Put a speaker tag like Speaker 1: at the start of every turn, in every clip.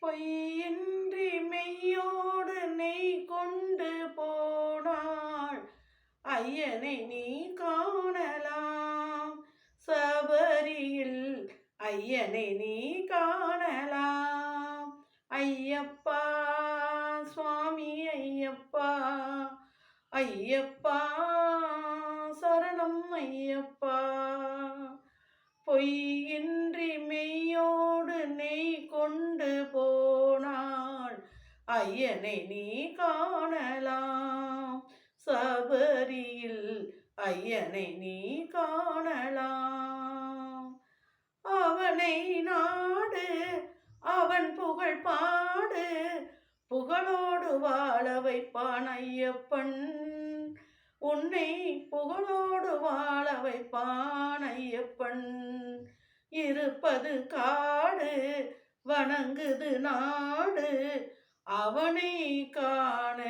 Speaker 1: பொய்யின்றி மெய்யோடு நெய் கொண்டு போனாள். ஐயனை நீ காணலாம். சபரியில் ஐயனை நீ காணலாம். ஐயப்பா சுவாமி ஐயப்பா ஐயப்பா சரணம் ஐயப்பா. பொய்யின் ஐயனை நீ காணலாம். சபரியில் ஐயனை நீ காணலாம். அவனை நாடு அவன் புகழ் பாடு. புகழோடு வாழ வைப்பான் ஐயப்பன். உன்னை புகழோடு வாழ வைப்பான் ஐயப்பன். இருப்பது காடு வணங்குது நாடு. அவனை காண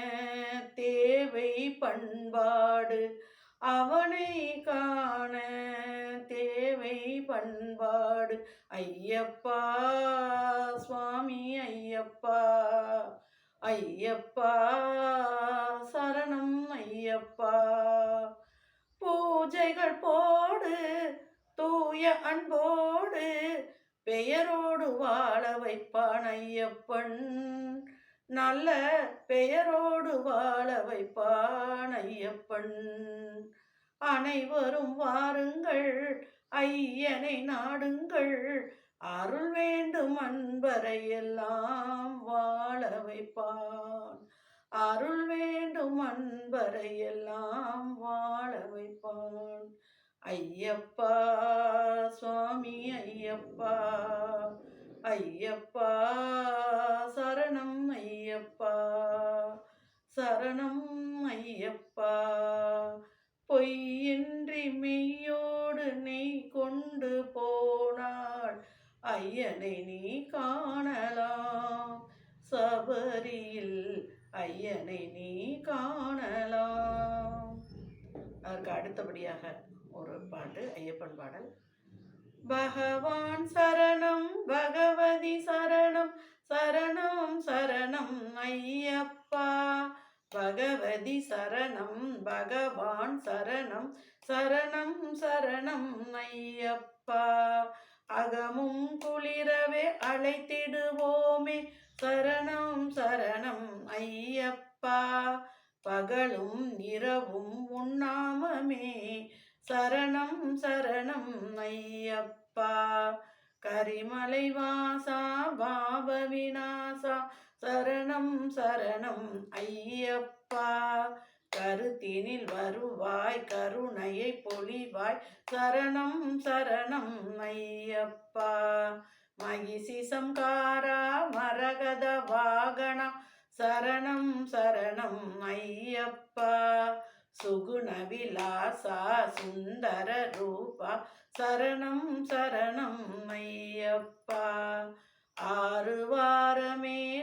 Speaker 1: தேவை பண்பாடு. அவனை காண தேவை பண்பாடு. ஐயப்பா சுவாமி ஐயப்பா ஐயப்பா சரணம் ஐயப்பா. பூஜைகள் போடு தூய அன்போடு பெயரோடு வாழ வைப்பான் ஐயப்பன். நல்ல பெயரோடு வாழ வைப்பான் ஐயப்பன். அனைவரும் வாருங்கள் ஐயனை நாடுங்கள் அருள் வேண்டும் அன்பரை எல்லாம் வாழ வைப்பான். அருள் வேண்டும் அன்பரை எல்லாம் வாழ வைப்பான். ஐயப்பா சுவாமி ஐயப்பா ஐயப்பா சரணம் ஐயப்பா. பொய்யின்றி மெய்யோடு நெய் கொண்டு போனாள். ஐயனை நீ காணலாம். சபரியில் ஐயனை நீ காணலாம். அதற்கு அடுத்தபடியாக ஒரு பாட்டு ஐயப்பன் பாடல். பகவான் சரணம் பகவதி சரணம் சரணம் சரணம் ஐயப்பா. பகவதி சரணம் பகவான் சரணம் சரணம் சரணம் ஐயப்பா. அகமும் குளிரவே அழைத்திடுவோமே சரணம் சரணம் ஐயப்பா. பகலும் இரவும் உண்ணாமமே சரணம் சரணம் ஐயப்பா. கரிமலை வாசா பாப விநாசா சரணம் சரணம் ஐயப்பா. கருத்தினில் வருவாய் கருணையை பொழிவாய். சரணம் சரணம் ஐயப்பா. மகிசி சம்காரா மரகத வாகனா. சரணம் சரணம் ஐயப்பா. சுகுண விலாசா சுந்தர ரூபா. சரணம் சரணம் ஐயப்பா. ஆறு வாரமே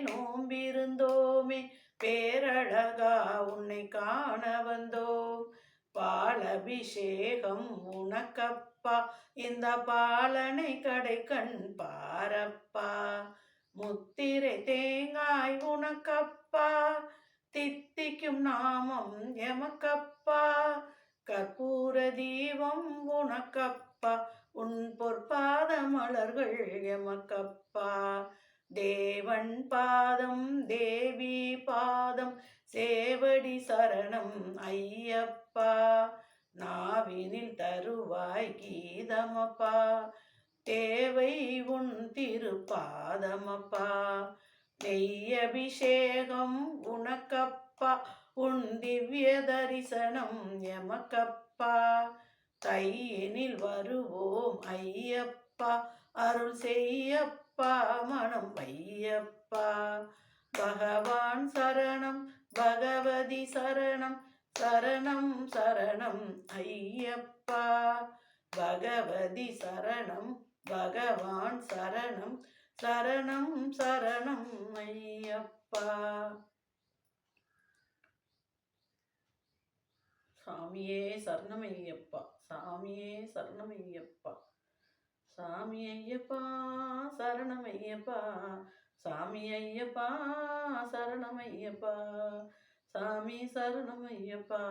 Speaker 1: நோம்பிருந்தோமே பேரழகா உன்னை காண வந்தோம். பாலபிஷேகம் உனக்கப்பா. இந்த பாலனை கடை கண் பாரப்பா. முத்திரை தேங்காய் உனக்கப்பா. தித்திக்கும் நாமம் எமக்கப்பா. கற்பூர தீபம் உனக்கப்பா. உன் பொற்பாத மலர்கள் எமக்கப்பா. தேவன் பாதம் தேவி பாதம் சேவடி சரணம் ஐயப்பா. நாவினில் தருவாய் கீதமப்பா. தேவை உன் திருப்பாதமப்பா. நெய்யபிஷேகம் உனக்கப்பா. உன் திவ்ய தரிசனம் எமக்கப்பா. கையினில் வருவோம் ஐயப்பா. அருள் செய்யப்பா மனம் வையப்பா. பகவான் சரணம் பகவதி சரணம் சரணம் சரணம் ஐயப்பா. பகவதி சரணம் பகவான் சரணம் சரணம் சரணம் ஐயப்பா. சாமியே சரணமையப்பா சாமியே சரணமையப்பா சாமி ஐயப்பா. சரணமையப்பா சாமி சாமி ஐயப்பா சரணம் ஐயப்பா சாமி சரணம் ஐயப்பா